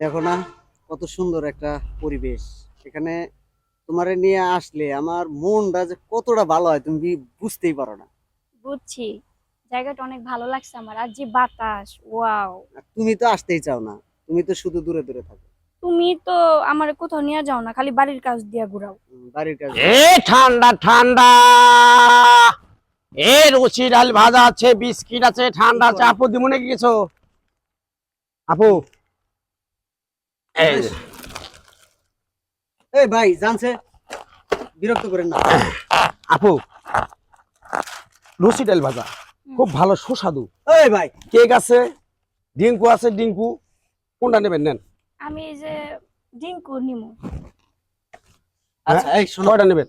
দেখো না কত সুন্দর একটা পরিবেশ। এখানে তোমারে নিয়ে আসলে আমার মনটা যে কতটা ভালো হয় তুমি বুঝতেই পারো না। বুঝছি। জায়গাটা অনেক ভালো লাগছে আমার। আর যে বাতাস ওয়াও। তুমি তো আসতেই চাও না। তুমি তো শুধু দূরে দূরে থাকো। তুমি তো আমার কোথাও নিয়ে যাও না খালি বাড়ির কাজ দিয়া ঘুরাও। বাড়ির কাছে এ ঠান্ডা ঠান্ডা! এ রুচি ডাল ভাজা আছে বিস্কিট আছে ঠান্ডা আছে। আপু দিমনে কি কিছু আপু এই ভাই। জানছে? বিরক্ত করেন না। আপু রুচি ডাল ভাজা। খুব ভালো সুস্বাদু। এই ভাই। কেক আছে ডিঙ্কু আছে ডিঙ্কু। কোনটা নেবেন নেন। আমি এই যে ডিঙ্কু নিমু। আচ্ছা এই শোনো। কয়টা নেবেন?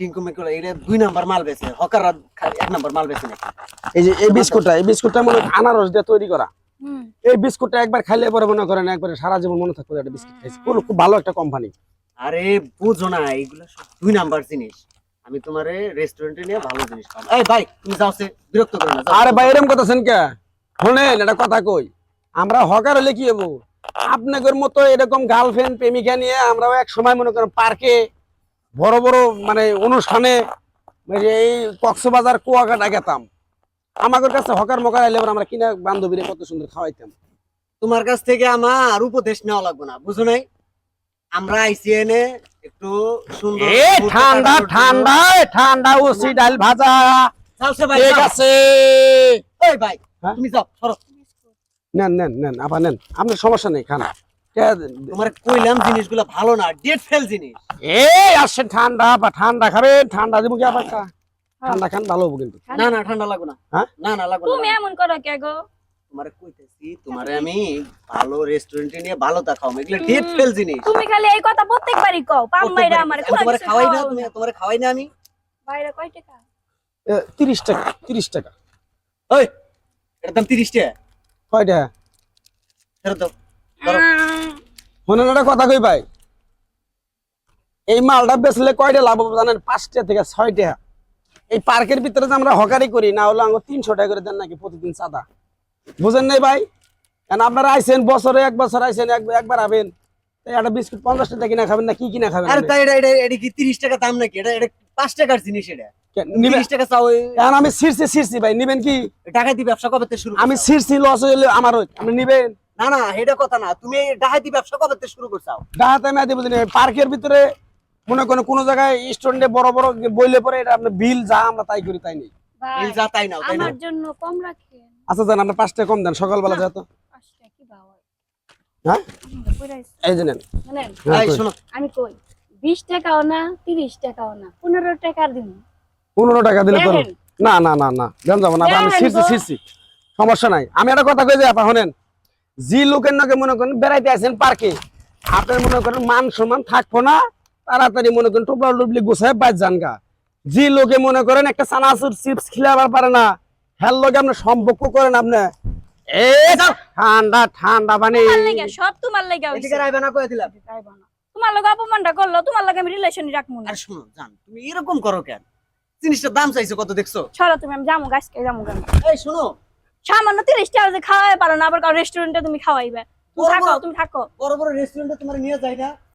টিঙ্কু মেকুল এটা দুই নাম্বার মাল বেছে হকাররা এক নাম্বার মাল বেছে এই যে এই বিস্কুটটা এই বিস্কুটটা মনে হয় আনারস দিয়ে তৈরি করা। এই বিস্কুটটা একবার খাইলে পরে মনে করেন একবারে সারা জীবন মনে থাকবে একটা বিস্কুট খাইছি। খুব খুব ভালো একটা কোম্পানি আরে বুঝো না এইগুলো সব দুই নাম্বার জিনিস। আমি তোমারে রেস্টুরেন্টে নিয়ে ভালো জিনিস খাব। এই ভাই তুমি যাও সে বিরক্ত করো না আরে ভাই এরম কথাছেন কে? শোনেন এটা কথা কই? আমরা হকার হলে কি হব? আপনাদের মতো এরকম গার্লফ্রেন্ড প্রেমিকা নিয়ে আমরাও এক সময় মনে করেন পার্কে বড় বড় মানে অনুষ্ঠানে এই কক্সবাজার কুয়াকাটা গেতাম। আমাদের কাছে হকার মকার আইলে আমরা কিনা বান্ধবীরে কত সুন্দর খাওয়াইতাম। তোমার কাছ থেকে আমার উপদেশ নেওয়া লাগবে না বুঝো নাই? আমরা আইসি এনে একটু সুন্দর ঠান্ডা ঠান্ডা ঠান্ডা ওসি ডাল ভাজা। সে ভাই ঠিক আছে। এই ভাই হ্যাঁ? তুমি যাও সরো। নেন নেন নেন আবার নেন। আপনার সমস্যা নেই খান। তোমার কইলাম জিনিসগুলো ভালো না ডেট ফেল জিনিস। এই আসছে ঠান্ডা বা ঠান্ডা খাবেন ঠান্ডা দিব কি আবার খা ঠান্ডা খান ভালো হব কিন্তু। না না ঠান্ডা লাগবে না। হ্যাঁ? না না লাগবে তুমি এমন করো কে গো? তোমারে কইতেছি তোমারে আমি ভালো রেস্টুরেন্টে নিয়ে ভালো দেখাও এগুলো। ফেল জিনিস। তুমি খালি এই কথা প্রত্যেকবারই কও পাম মাইরা আমার আমি তোমারে খাওয়াই না তুমি তোমারে খাওয়াই না আমি। বাইরে কয় টাকা? তিরিশ টাকা তিরিশ টাকা। ওই এটার দাম তিরিশ টাকা। ফেরত দাও। মনে একটা কথা কই ভাই? এই মালটা বেচলে কয়টা লাভ হবে জানেন? পাঁচটা থেকে ছয়টা। এই পার্কের ভিতরে যে আমরা হকারি করি না হলে আমাকে তিনশো টাকা করে দেন নাকি প্রতিদিন চাঁদা। বুঝেন নাই ভাই? কারণ আপনারা আইসেন বছরে এক বছর আইসেন এক- একবার আবেন। একটা বিস্কুট পঞ্চাশ টাকা কিনা খাবেন না কি কিনা খাবেন আরে তাই এটা এটা এটা কি তিরিশ টাকা দাম নাকি? এটা এটা পাঁচ টাকার জিনিস এটা। আমি ছিড়ছি ছিড়ছি ভাই নিবেন কি? ব্যবসা কবে শুরু আমি করছাও? ছিড়ছি লস হইলে আমার আপনি নিবেন? না না এটা কথা না। তুমি ব্যবসা কবে শুরু করছাও ডাহাতে মেয়াদি বুঝিনি পার্কের ভিতরে মনে করেন কোনো জায়গায় স্টুডেন্টে বড় বড় বইলে পরে এটা আপনি বিল যা আমরা তাই করি তাই নেই। এই যা তাই নাও তাই না আমার জন্য কম রাখেন। আচ্ছা জান আপনার পাঁচ টাকা কম দেন সকালবেলা না। যেত পাঁচটা কি বাবা। হ্যাঁ? এই যে নেন। শুনেন হ্যাঁ, এই। শোনো। আমি কই বিশ টাকাও না তিরিশ টাকাও না পনেরো টাকার দিন। পনেরো টাকা দিলে করুন। না না না না দেন যাব না আমি দেখেন ছিড়ছি সমস্যা নাই। আমি একটা কথা কই যে আপা শোনেন যে লোকের নাকি মনে করেন বেড়াইতে আছেন পার্কে আপনার মনে করেন মান সম্মান থাকব না তাড়াতাড়ি মনে করেন টুবলা টুবলি গোছায় বাদ যান গা। যে লোকে মনে করেন একটা চানাচুর চিপস খিলাবার পারে না হ্যার লোকে আপনি সম্পর্ক করেন আপনি। ঠান্ডা ঠান্ডা পানি। সব তোমার লেগে। তোমার অপমানটা করল তোমার আমি রিলেশনই রাখব না। আর শোনো জান তুমি এরকম করো কেন? জিনিসটার দাম চাইছো কত দেখছ? ছড়ো তুমি আমি এই শোনো। সামান্য তিরিশ টাকা যে খাওয়াই পারো না আবার কারও রেস্টুরেন্টে তুমি খাওয়াইবে। তুমি বড় থাকো তুমি থাকো। বড় বড় রেস্টুরেন্টে তোমার নিয়ে যাই না।